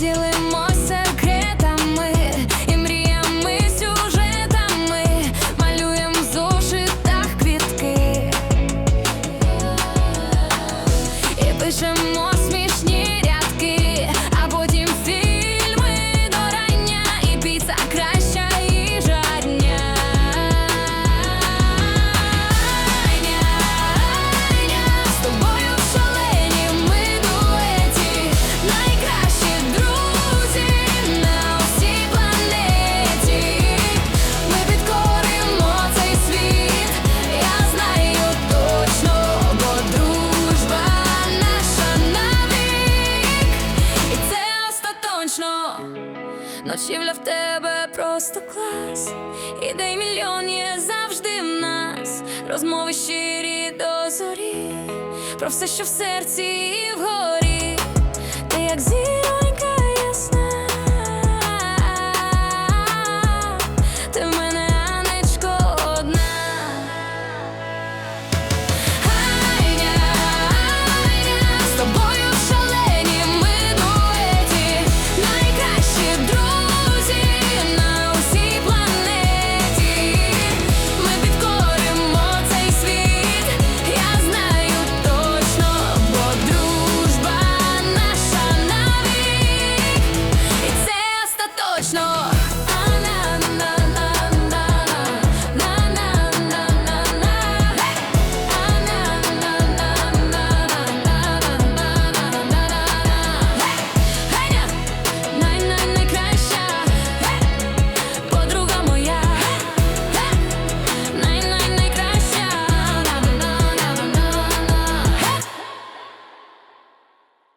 ділимося секретами і мріями сюжетами, малюєм в зошитах квітки і пишемо сміх. ночівля в тебе просто клас, ідей мільйон є завжди в нас, розмови щирі до зорі, про все, що в серці і вгорі, ти як зі.